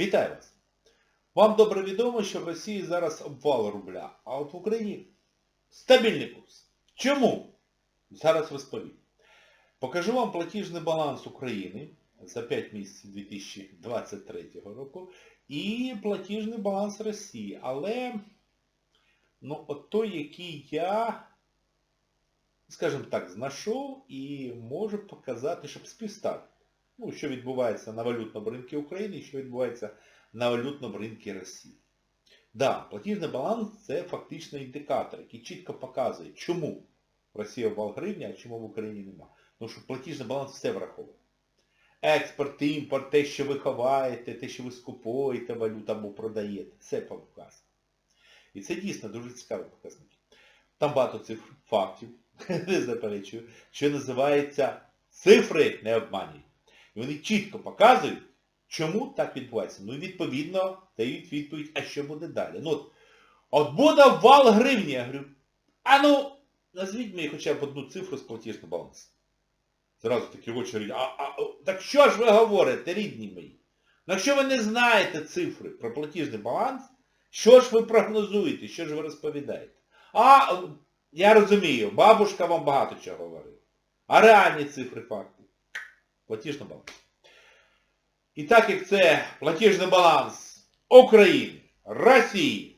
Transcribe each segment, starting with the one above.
Вітаю вас! Вам добре відомо, що в Росії зараз обвал рубля, а от в Україні стабільний курс. Чому? Зараз розповім. Покажу вам платіжний баланс України за 5 місяців 2023 року і платіжний баланс Росії. Але, ну, от той, який я, скажімо так, знайшов і можу показати, щоб співставити. Ну, що відбувається на валютному ринку України і що відбувається на валютному ринку Росії. Да, платіжний баланс це фактично індикатор, який чітко показує, чому Росія обвал гривня, а чому в Україні нема. Тому що платіжний баланс все враховує. Експорт, імпорт, те, що ви ховаєте, те, що ви скуповуєте валюту або продаєте, все показує. І це дійсно дуже цікавий показник. Там багато цифр, фактів, не заперечую, що називається цифри не обманюють. І вони чітко показують, чому так відбувається. Ну і відповідно дають відповідь, а що буде далі. Ну от, от буде вал гривні, я говорю, а ну, назвіть мені хоча б одну цифру з платіжного балансу. Зразу такі очі говорять, а, а, так що ж ви говорите, рідні мої? Ну якщо ви не знаєте цифри про платіжний баланс, що ж ви прогнозуєте, що ж ви розповідаєте? А, я розумію, бабушка вам багато чого говорила. А реальні цифри, факти. Платіжний баланс. І так як це платіжний баланс України, Росії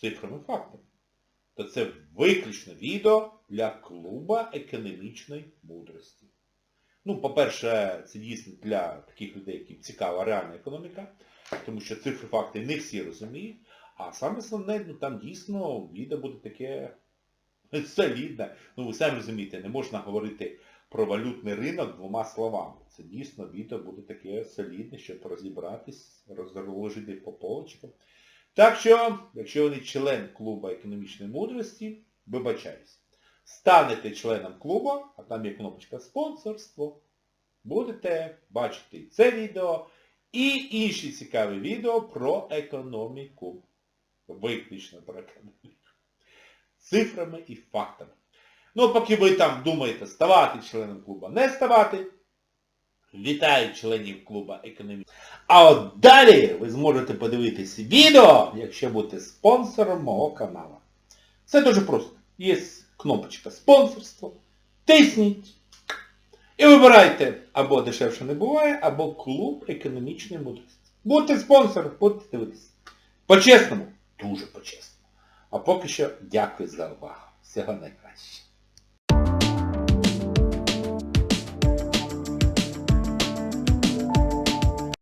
цифрами фактами, то це виключно відео для клуба економічної мудрості. Ну, по-перше, це дійсно для таких людей, яким цікава реальна економіка, тому що цифри факти не всі розуміють, а саме основне, ну там дійсно відео буде таке солідне. Ну ви самі розумієте, не можна говорити про валютний ринок двома словами. Це дійсно відео буде таке солідне, щоб розібратись, розложити по полочкам. Так що, якщо ви не член клубу економічної мудрості, вибачаюсь. Станете членом клубу, а там є кнопочка спонсорство, будете бачити це відео і інші цікаві відео про економіку. Виключно про економіку. Цифрами і фактами. Ну, поки ви там думаєте ставати членом клубу, не ставати, вітаю членів клубу економіки. А от далі ви зможете подивитися відео, якщо будете спонсором мого каналу. Це дуже просто. Є кнопочка спонсорство. Тисніть. І вибирайте або дешевше не буває, або клуб економічної мудрості. Будьте спонсором, будете дивитися. По-чесному, дуже по-чесному. А поки що дякую за увагу. Всього найкращого.